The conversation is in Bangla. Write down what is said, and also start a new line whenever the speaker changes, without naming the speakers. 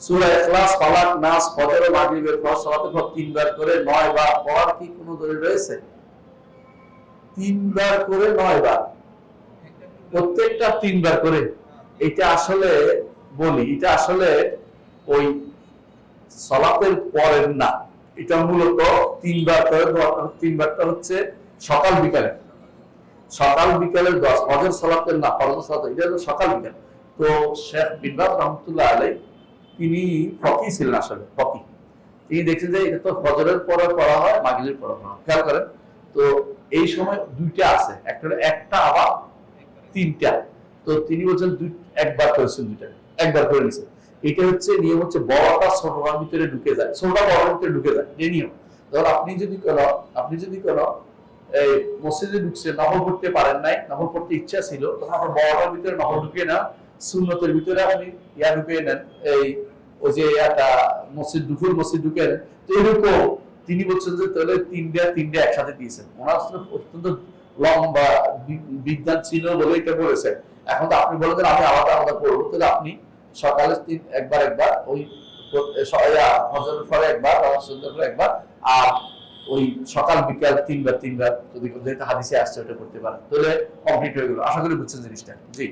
সূরা ইখলাস নাস তিনবার করে নয় বার পড়ার কি কোনো দলিল রয়েছে? তিনবার করে নয় বার। প্রত্যেকটা তিনবার করে। এটা আসলে বলি, এটা আসলে ওই পরের না। এটা মূলত তিনবার করে তিনবারটা হচ্ছে সকাল বিকালে। সকাল বিকালের দশ ফজর সলাতের না, ফজর সলাত, এটা সকাল বিকাল। তো শেখ বিনবাদ রহমতুল্লাহ আলাই তিনি ফকি ছিলেন আসলে, ফকি। তিনি দেখছেন যে এটা তো ফজরের পরে পড়া হয়, মাগরিবের পরে পড়া খেয়াল করেন, তো এই সময় দুইটা আছে, একটা একটা আবার তিনটা। তো তিনি বলছেন দুই, একবার করেছেন দুইটা, একবার করে নিছেন এটা হচ্ছে নিয়ম হচ্ছে বড়টা ছোটটার ভিতরে ঢুকে যায় ছোটটা বড়টার ভিতরে ঢুকে যায়, এই নিয়ম। ধর আপনি যদি কোনো, আপনি যদি কোনো, এই মসজিদে ঢুকছে নফল পড়তে পারেন নাই নফল পড়তে ইচ্ছা ছিল, তখন আপনার বড়টার ভিতরে নফল ঢুকে না সুন্নতের ভিতরে আপনি ইয়া ঢুকিয়ে নেন, এই ওই যে ইয়াটা মসজিদ দুপুর মসজিদ ঢুকে নেন তো এরকম তিনি বলছেন যে তাহলে তিনটা তিনটা একসাথে দিয়েছেন। ওনার অত্যন্ত লম্বা ছিল বলে এটা বলেছেন। এখন তো আপনি আমি আলাদা আলাদা করব। তাহলে আপনি সকালে তিন, একবার একবার ওই হজরের একবার একবার, আর ওই সকাল, বিকাল তিনবার তিনবার যদি হাদিসে আসছে, ওটা করতে পারেন। তাহলে কমপ্লিট হয়ে গেল। আশা করি বুঝছেন জিনিসটা। জি।